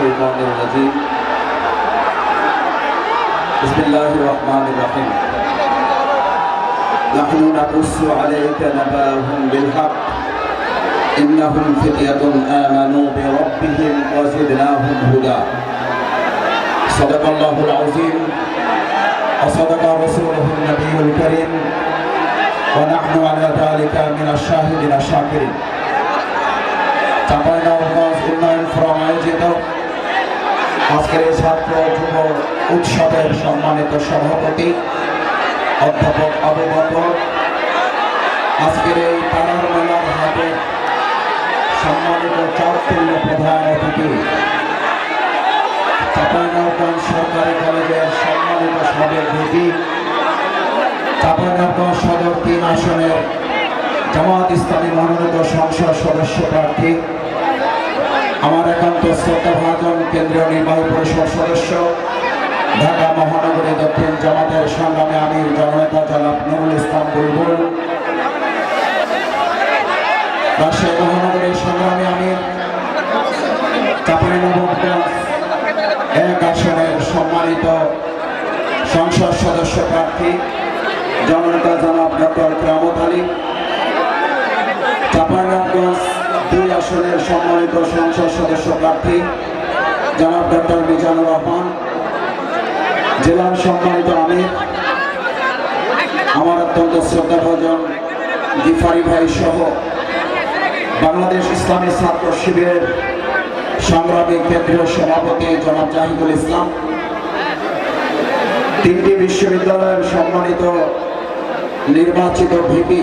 الشيطان الرجيم بسم الله الرحمن الرحيم نحن نقص عليك نباهم بالحق إنهم فتية آمنوا بربهم وزدناهم هدى صدق الله العظيم وصدق رسوله النبي الكريم ونحن على ذلك من الشاهدين الشاكرين চাঁপাইনবাবগঞ্জ উন্নয়ন ফোরাম আয়োজিত আজকের এই ছাত্র যুব উৎসবের সম্মানিত সভাপতি, অধ্যাপক আবু বকর। আজকের এই পানার মেলার হাতে সম্মানিত চারতুল্য প্রধান অতিথি চাঁপাইনবাবগঞ্জ সরকারি কলেজের সম্মানিত সাবেক ভিপি চাঁপাইনবাবগঞ্জ সদর তিন আসনের জামাত ইসলামী মনোনীত সংসদ সদস্য প্রার্থী আমার একান্ত শ্রদ্ধাভাজন কেন্দ্রীয় নির্বাহী পরিষদ সদস্য, ঢাকা মহানগরী দক্ষিণ জামাতের সংগ্রামে আমির জননেতা জনাব নুরুল ইসলাম বুলবুল, রাজশাহী মহানগরীর সংগ্রামী আমির, চাপাইনবাবগঞ্জ এক আসনের সম্মানিত সংসদ সদস্য প্রার্থী, জননেতা জনাব ডক্টর কেরামত আলী আসনের সম্মানিত সংসদ সদস্য প্রার্থী, জনাব ডক্টর মিজানুর রহমান, জেলার সম্মানিত আমির, আমার অত্যন্ত শ্রদ্ধাভাজন গিফারি ভাই সহ বাংলাদেশ ইসলামী ছাত্র শিবিরের সংগ্রামী কেন্দ্রীয় সভাপতি জনাব জাহিদুল ইসলাম, তিনটি বিশ্ববিদ্যালয়ের সম্মানিত নির্বাচিত ভিপি,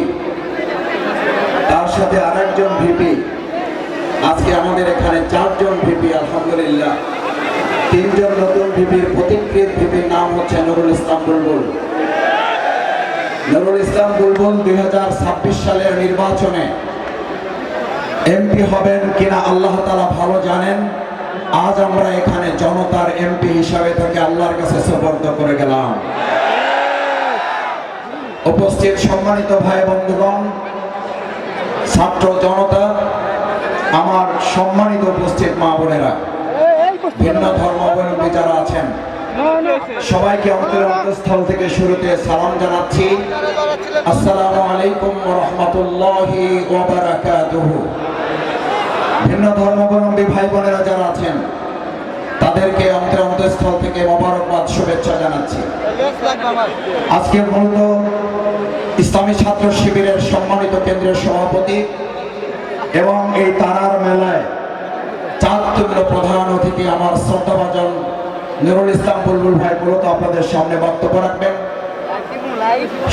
তার সাথে আরেকজন ভিপি আজকে আমাদের এখানে চারজন ভিপি আলহামদুলিল্লাহ। তিনজন নতুন ভিপির প্রতিকৃত ভিপির নাম হচ্ছে নুরুল ইসলাম বুলবুল। নুরুল ইসলাম বুলবুল দুই সালের নির্বাচনে এমপি হবেন কিনা আল্লাহ তালা ভালো জানেন। আজ আমরা এখানে জনতার এমপি হিসাবে তাকে আল্লাহর কাছে সুপর্দ করে গেলাম। উপস্থিত সম্মানিত ভাই বন্ধুগণ, ছাত্র জনতা আমার সম্মানিত উপস্থিত মা বোনেরা, ভিন্ন ধর্মাবলম্বী যারা আছেন, সবাইকে অন্তর অন্তঃস্থল থেকে শুরুতে সালাম জানাচ্ছি। আসসালামু আলাইকুম রহমতুল্লাহি ভিন্ন ধর্মাবলম্বী ভাই বোনেরা যারা আছেন, তাদেরকে অন্তর অন্তঃস্থল থেকে মোবারকবাদ, শুভেচ্ছা জানাচ্ছি। আজকের মূলত ইসলামী ছাত্র শিবিরের সম্মানিত কেন্দ্রীয় সভাপতি এবং এই তারার মেলায় চাঁদতুল্য প্রধান অতিথি আমার শ্রদ্ধাভাজন নুরুল ইসলাম বুলবুল ভাই মূলত আপনাদের সামনে বক্তব্য রাখবেন।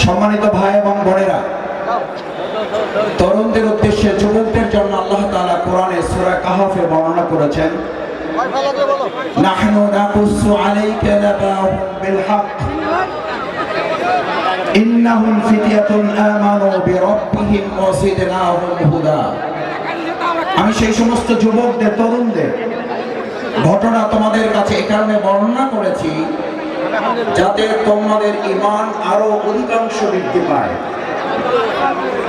সম্মানিত ভাই এবং বোনেরা, তরুণদের উদ্দেশ্যে, যুবকদের জন্য আল্লাহ তাআলা কোরআনে সূরা কাহাফে বর্ণনা করেছেন, নাহনু নাকুসু আলাইকা নাবাহুম বিল হক ইন্নাহুম ফিতয়াতুন আমানু বিরাব্বিহিম ওয়া আমি সেই সমস্ত যুবকদের, তরুণদের ঘটনা তোমাদের কাছে কারণে বর্ণনা করেছি যাতে তোমাদের ইমান আরও অধিকাংশ বৃদ্ধি পায়।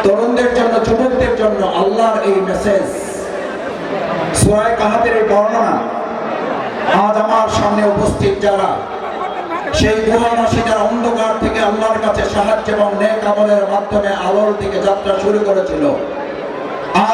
তরুণদের জন্য, যুবকদের জন্য আল্লাহর এই মেসেজ সুরায় কাহাতের এই বর্ণনা আজ আমার সামনে উপস্থিত যারা, সেই গুহাবাসী যারা অন্ধকার থেকে আল্লাহর কাছে সাহায্য এবং নেক আমলের মাধ্যমে আলোর দিকে যাত্রা শুরু করেছিল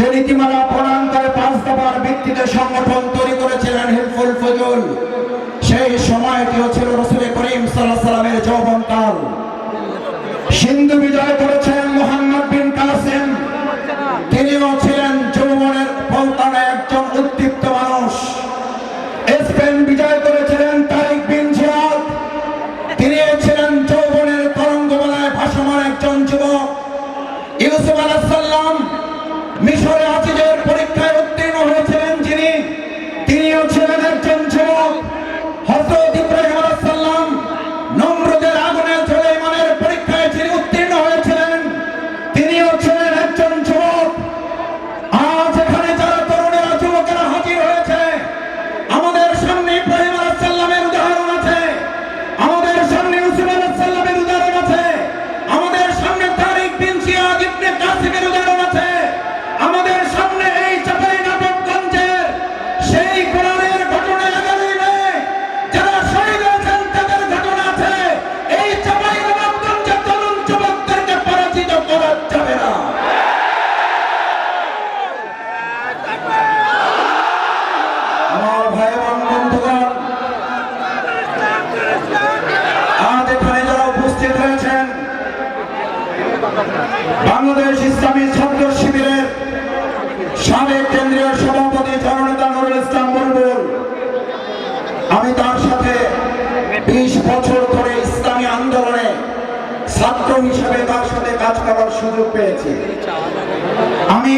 যে নীতিমালা প্রণয়ন করে পাঁচ ভিত্তিতে সংগঠন তৈরি করেছিলেন হিলফুল ফজল, সেই সময়টিও ছিল রসুল করিম সাল্লাহ সাল্লামের যৌবনকাল। সিন্ধু বিজয় করেছেন মোহাম্মদ বিন কাসেম। তিনিও ছিলেন যৌবনের পৌতানে একজন উদ্দীপ্ত মানুষ। বাংলাদেশ ইসলামী ছাত্র শিবিরের সাবেক কেন্দ্রীয় সভাপতি জননেতা নুরুল ইসলাম বুলবুল। আমি তার সাথে বিশ বছর ধরে ইসলামী আন্দোলনে ছাত্র হিসেবে তার সাথে কাজ করার সুযোগ পেয়েছি। আমি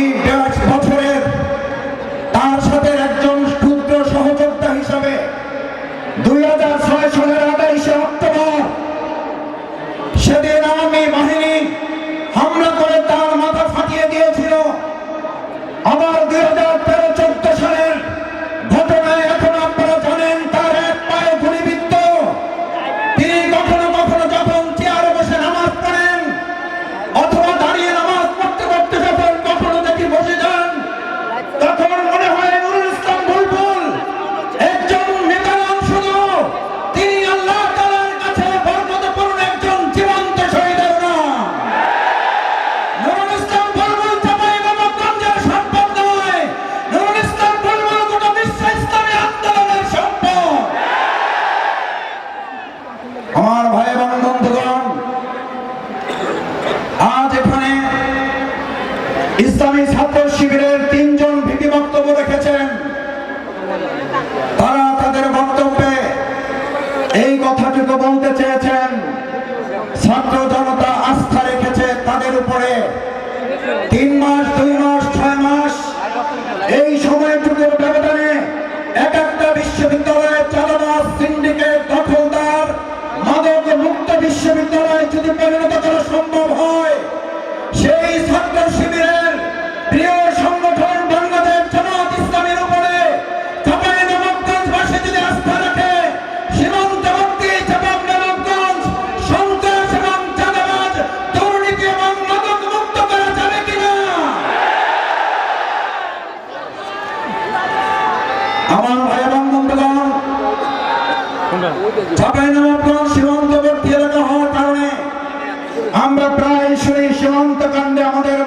করে তিন মাস, দুই মাস, ছয় মাস। এই সময় সময়টুকুর ব্যবধানে এক একটা বিশ্ববিদ্যালয়ে চাঁদাবাস সিন্ডিকেট দখলদার মাদক মুক্ত বিশ্ববিদ্যালয় যদি পরিণত করা সম্ভব হয় কর্মকাণ্ডে আমাদের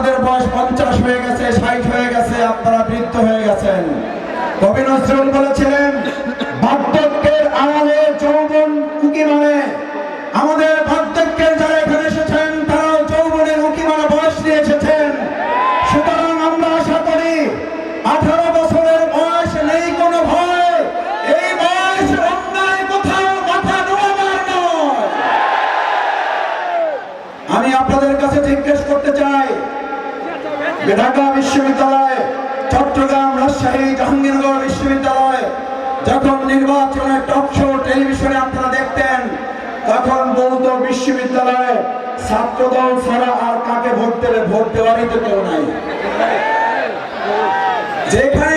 আপনাদের বয়স পঞ্চাশ হয়ে গেছে, ষাট হয়ে গেছে, আপনারা বৃদ্ধ হয়ে গেছেন। কবি নজরুল বলেছিলেন বার্ধক্যের আমাদের যৌবন কুকি মানে আমাদের বার্ধক্যের যারা ঢাকা বিশ্ববিদ্যালয়, চট্টগ্রাম, রাজশাহী, জাহাঙ্গীরনগর বিশ্ববিদ্যালয় যখন নির্বাচনের টক শো টেলিভিশনে আপনারা দেখতেন, তখন বৌদ্ধ বিশ্ববিদ্যালয়ে ছাত্রদল ছাড়া আর কাকে ভোট দেবে, ভোট দেওয়ারই তো কেউ নাই। যেখানে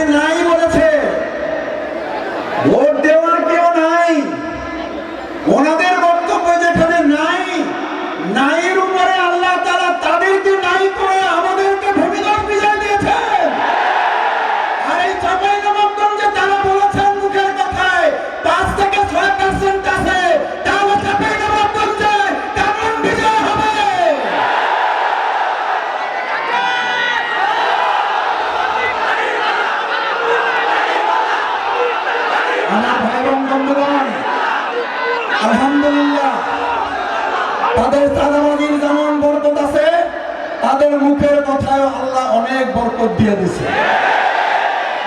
অনেক বরকত দিয়ে দিছে।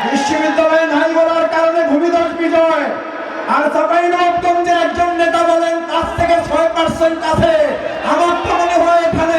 বিশ্ববিদ্যালয়ে নাই বলার কারণে ভূমিধস বিজয়। আর সবাই যে একজন নেতা বলেন পাঁচ থেকে ছয় পার্সেন্ট আছে। আমার তো মনে হয় এখানে